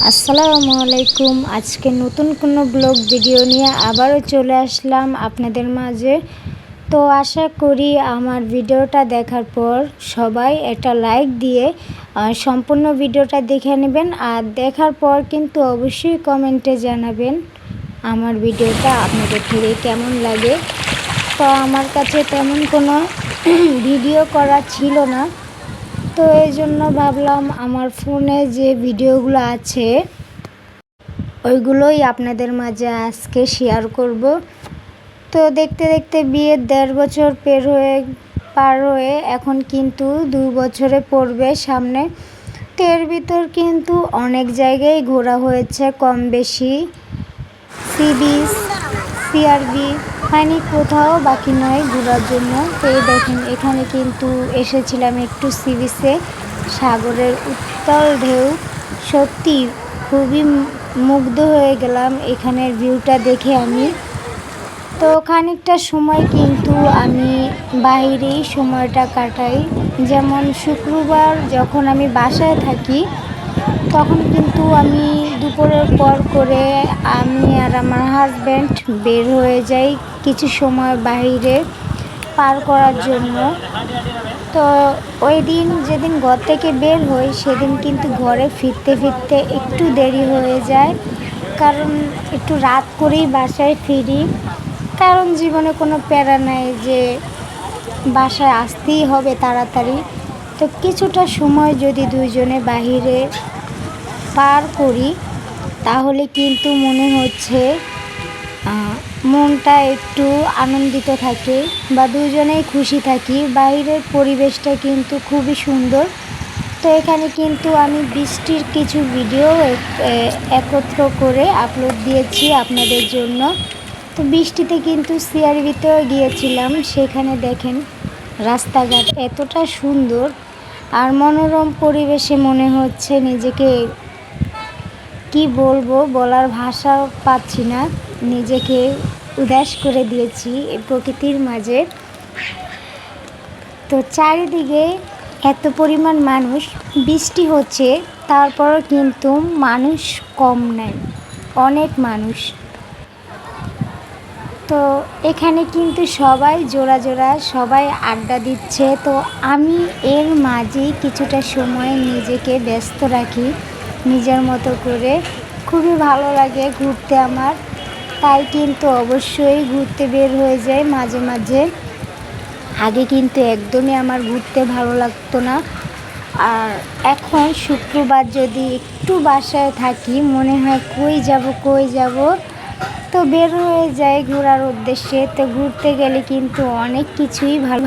আসসালামু আলাইকুম। আজকে নতুন কোনো ব্লগ ভিডিও নিয়ে আবারও চলে আসলাম আপনাদের মাঝে। তো আশা করি আমার ভিডিওটা দেখার পর সবাই একটা লাইক দিয়ে সম্পূর্ণ ভিডিওটা দেখে নেবেন। আর দেখার পর কিন্তু অবশ্যই কমেন্টে জানাবেন আমার ভিডিওটা আপনাদের থেকে কেমন লাগে। তো আমার কাছে তেমন কোনো ভিডিও করা ছিল না। তো এই জন্য ভাবলাম আমার ফোনে যে ভিডিওগুলো আছে, ওইগুলোই আপনাদের মাঝে আজকে শেয়ার করব। তো দেখতে দেখতে বিয়ের দেড় বছর পের হয়ে, পার হয়ে এখন কিন্তু দু বছরে পড়বে সামনে। তো এর ভিতর কিন্তু অনেক জায়গায় ঘোরা হয়েছে, কম বেশি। সি বিচ সিআরবি মানে কোথাও, বাকি নয় ঘোরার জন্য। তো দেখেন, এখানে কিন্তু এসেছিলাম একটু সি বিচে সাগরের উত্তল ঢেউ। সত্যি খুবই মুগ্ধ হয়ে গেলাম এখানের ভিউটা দেখে আমি। তো খানিকটা সময় কিন্তু আমি বাইরেই সময়টা কাটাই। যেমন শুক্রবার যখন আমি বাসায় থাকি তখন কিন্তু আমি দুপুরের পর করে আমি আর আমার হাজব্যান্ড বের হয়ে যাই কিছু সময় বাইরে পার করার জন্য। তো ওই দিন যেদিন ঘর থেকে বের হই, সেদিন কিন্তু ঘরে ফিরতে ফিরতে একটু দেরি হয়ে যায়। কারণ একটু রাত করেই বাসায় ফিরি। কারণ জীবনে কোনো প্যারা নাই যে বাসায় আসতেই হবে তাড়াতাড়ি। তো কিছুটা সময় যদি দুইজনে বাহিরে পার করি, তাহলে কিন্তু মনে হচ্ছে মনটা একটু আনন্দিত থাকে বা দুজনেই খুশি থাকি। বাইরের পরিবেশটা কিন্তু খুবই সুন্দর। তো এখানে কিন্তু আমি বৃষ্টির কিছু ভিডিও একত্র করে আপলোড দিয়েছি আপনাদের জন্য। তো বৃষ্টিতে কিন্তু সিআরবিতেও গিয়েছিলাম, সেখানে দেখেন রাস্তাঘাট এতটা সুন্দর। আর মনোরম পরিবেশে মনে হচ্ছে নিজেকে কি বলব বলার ভাষা পাচ্ছি না। নিজেকে উদাস করে দিয়েছি এই প্রকৃতির মাঝে। তো চারিদিকে এত পরিমাণ মানুষ, বৃষ্টি হচ্ছে, তারপরও কিন্তু মানুষ কম নাই। অনেক মানুষ। তো এখানে কিন্তু সবাই জোড়া জোড়া, সবাই আড্ডা দিচ্ছে। তো আমি এর মাঝেই কিছুটা সময় নিজেকে ব্যস্ত রাখি, নিজের মতো করে। খুবই ভালো লাগে ঘুরতে আমার, তাই কিন্তু অবশ্যই ঘুরতে বের হয়ে যায় মাঝে মাঝে। আগে কিন্তু একদমই আমার ঘুরতে ভালো লাগতো না। আর এখন শুক্রবার যদি একটু বাসায় থাকি, মনে হয় কই যাব কই যাব? তো বের হয়ে যায় ঘোরার উদ্দেশ্যে। তো ঘুরতে গেলে কিন্তু অনেক কিছুই ভালো